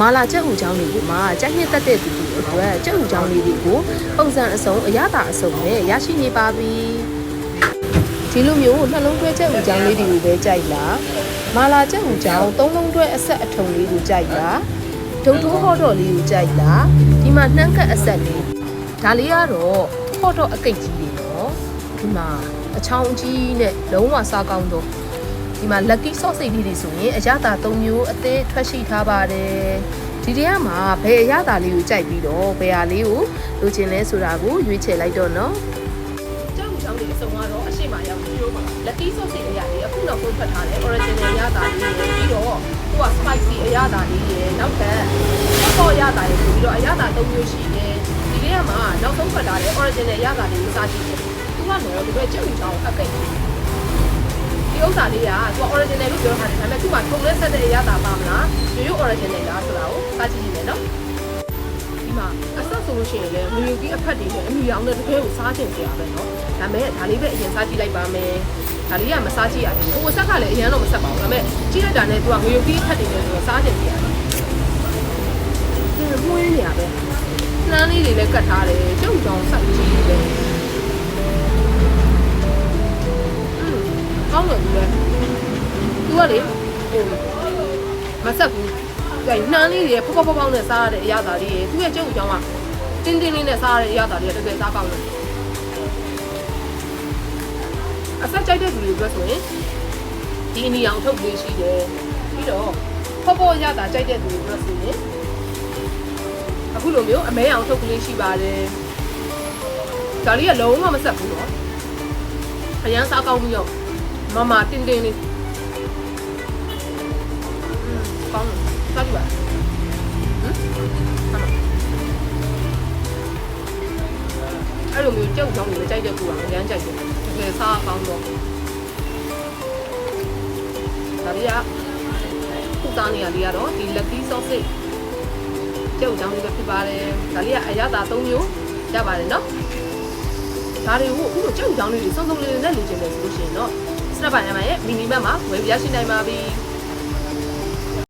မာလာကြက်ဥချောင်းတွေကိုမှကြက်ညက်တက်တဲ့သူတွေအတွက်ကြက်ဥချောင်းလေးတွေကိုပုံစံအစုံအရသာအစုံနဲ့ရရှိနေပါပြီဒီလိုမျိုးနှလုံးသွဲကြက်ဥချောင်းလေးတွေကိုပဲကြိုက်လားမာလာကြက်ဥချောင်းသုံးလုံးတွဲအဆက်အထုံလေးကိုကြိုက်လားဒုတ်ထိုးဟော့တော့လေးကိုကြိုက်လားဒီမှာနှမ်းကက်အဆက်လေးဒါလေးကတော့ဟော့တော့အကိတ်ကြီးတွေနော်ဒီမှာအချောင်းကြီးနဲ့လုံးဝစားကောင်းတော့ ဒီမှာ lucky sauce စိတ်လေးတွေဆိုရင်အရသာ၃မျိုးအသေးထွက်ရှိထားပါတယ်ဒီတည်းမှာဘယ်အရသာလေးကိုကြိုက်ပြီးတော့ဘယ်ဟာလေးကိုလိုချင်လဲဆိုတာကိုရွေးချယ်လိုက်တော့နော်ကျောင်းကျောင်းလေးအစုံကတော့အရှိမရောက်ပြီးတော့ lucky sauce စိတ်လေးရတယ်အခုနောက်ဆုံးဖတ်ထားတဲ့ original အရသာလေးရယ်ပြီးတော့သူက spicy အရသာလေးရယ်နောက်ထပ်တော့အရသာရယ်ဆိုပြီးတော့အရသာ၃မျိုးရှိတယ်ဒီတည်းမှာနောက်ဆုံးဖတ်ထားတဲ့ original အရသာလေးကိုစားကြည့်တယ်သူကတော့ဒီဘက်ကျောင်းကျောင်းအကိတ် ဒီဥစ္စာလေးကသူက original လို့ပြောထားတယ်ဒါပေမဲ့သူ့မှာထုံလဲဆက်တဲ့အရသာပါမလားရိုးရိုး original လားဆိုတာကိုစကြည့်ကြည့်မယ်နော်ဒီမှာအဆက်ဆိုလို့ရှိရင်လည်းငွေကြီးအဖက်တွေနဲ့အမြူရောင်နဲ့တကယ်ကိုစားချင်ကြရပဲနော်ဒါပေမဲ့ဒါလေးပဲအရင်စားကြည့်လိုက်ပါမယ်ဒါလေးကမစားကြည့်ရဘူးဟိုအဆက်ကလည်းအရင်တော့မဆက်ပါဘူးဒါပေမဲ့ကြည့်လိုက်တာနဲ့သူကငွေကြီးအဖက်တွေနဲ့ဆိုတော့စားချင်ကြရတယ်ဒီမွေးနေရပဲနှမ်းလေးတွေလည်းကတ်ထားတယ် ကောင်းတယ်ဒီလေသူကလေဟိုမဆက်ဘူးအဲနှမ်းလေးတွေဖောဖောဖောဖောနဲ့စားရတဲ့အရာသာလေးတွေသူ့ရဲ့ကျုပ်အကြောင်းကတင်းတင်းလေးနဲ့စားရတဲ့အရာသာလေးတွေတကယ်စားကောင်းတယ်အဆက်ကြိုက်တဲ့လူတွေအတွက်ဆိုရင်ဒီအနီအောင်ထုတ်လေးရှိတယ်ပြီးတော့ဖောဖောအရာသာကြိုက်တဲ့လူတွေအတွက်ဆိုရင်အခုလိုမျိုးအမဲအောင်ထုတ်ကလေးရှိပါတယ်ဒါလေးကလုံးဝမဆက်ဘူးတော့အရန်စားကောင်းပြီးတော့ မမတင်းတင်းလေးကောင်းတယ်စားကြည့်ပါဟမ်အဲ့လိုမျိုးကြောက်ကြောင်တွေကြိုက်တဲ့ကူကအញ្ញမ်းကြိုက်တယ်တကယ်စားကောင်းတော့ဒါလေးကခုသားနေရလေးကတော့ဒီ lucky sausage ကြောက်ကြောင်လေးပဲဖြစ်ပါတယ်ဒါလေးကအရသာ၃မျိုးရပါတယ်နော်ဒါတွေကိုအခုလိုကြောက်ကြောင်လေးတွေစုံစုံလေးလေးနဲ့လူချင်တယ်ဆိုလို့ရှိရင်တော့စ နပ်ပိုင်းအမရဲ့မီနီမတ်မှာဝယ်ပြရရှိနိုင်ပါပြီ